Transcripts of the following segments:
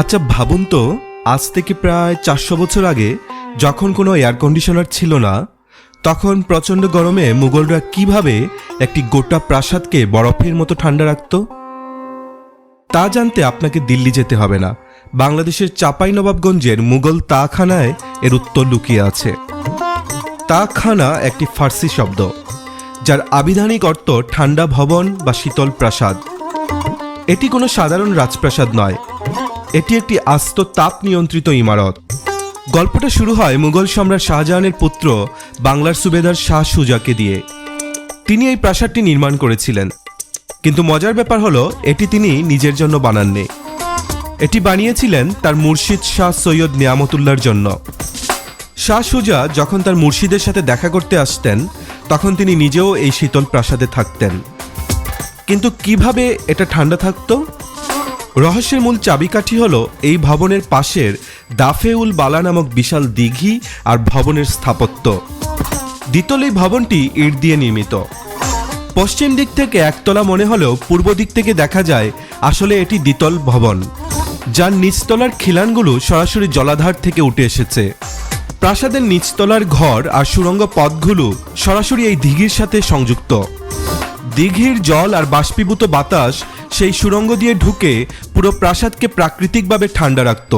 আচ্ছা ভাবুন তো, আজ থেকে প্রায় চারশো বছর আগে যখন কোনো এয়ার কন্ডিশনার ছিল না, তখন প্রচণ্ড গরমে মুঘলরা কীভাবে একটি গোটা প্রাসাদকে বরফের মতো ঠান্ডা রাখত? তা জানতে আপনাকে দিল্লি যেতে হবে না। বাংলাদেশের চাপাই নবাবগঞ্জের মুঘল তাখানায় এর উত্তর লুকিয়ে আছে। তাখানা একটি ফার্সি শব্দ, যার আবিধানিক অর্থ ঠান্ডা ভবন বা শীতল প্রাসাদ। এটি কোনো সাধারণ রাজপ্রাসাদ নয় এটি একটি আস্ত তাপ নিয়ন্ত্রিত ইমারত। গল্পটা শুরু হয় মুঘল সম্রাট শাহজাহানের পুত্র বাংলার সুবেদার শাহ সুজাকে দিয়ে। তিনি এই প্রাসাদটি নির্মাণ করেছিলেন। কিন্তু মজার ব্যাপার হলো, এটি তিনি নিজের জন্য বানাননি। এটি বানিয়েছিলেন তার মুর্শিদ শাহ সৈয়দ নিয়ামতুল্লার জন্য। শাহ সুজা যখন তার মুর্শিদের সাথে দেখা করতে আসতেন, তখন তিনি নিজেও এই শীতল প্রাসাদে থাকতেন। কিন্তু কীভাবে এটা ঠান্ডা থাকতো? রহস্যের মূল চাবিকাঠি হলো এই ভবনের পাশের দাফেউল বালা নামক বিশাল দিঘি আর ভবনের স্থাপত্য। দ্বিতল এই ভবনটি ইট দিয়ে নির্মিত। পশ্চিম দিক থেকে একতলা মনে হলেও পূর্ব দিক থেকে দেখা যায় আসলে এটি দ্বিতল ভবন, যার নিচতলার খিলানগুলো সরাসরি জলাধার থেকে উঠে এসেছে। প্রাসাদের নিচতলার ঘর আর সুড়ঙ্গ পথগুলো সরাসরি এই দিঘির সাথে সংযুক্ত। দিঘির জল আর বাষ্পীভূত বাতাস সেই সুড়ঙ্গ দিয়ে ঢুকে পুরো প্রাসাদকে প্রাকৃতিকভাবে ঠান্ডা রাখত।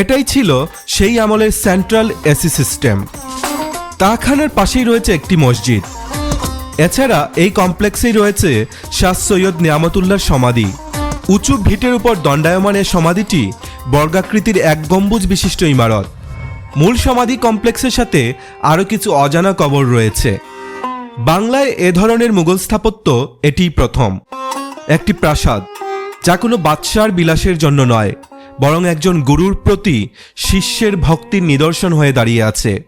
এটাই ছিল সেই আমলের সেন্ট্রাল এসি সিস্টেম তাখানার পাশেই রয়েছে একটি মসজিদ। এছাড়া এই কমপ্লেক্সেই রয়েছে শাহ সৈয়দ নিয়ামতুল্লাহর সমাধি। উঁচু ভিটের উপর দণ্ডায়মানের সমাধিটি বর্গাকৃতির এক গম্বুজ বিশিষ্ট ইমারত। মূল সমাধি কমপ্লেক্সের সাথে আরও কিছু অজানা কবর রয়েছে। বাংলায় এ ধরনের মুঘল স্থাপত্য এটি প্রথম। একটি প্রাসাদ, যা কোনো বাদশার বিলাসের জন্য নয়, বরং একজন গুরুর প্রতি শিষ্যের ভক্তির নিদর্শন হয়ে দাঁড়িয়ে আছে।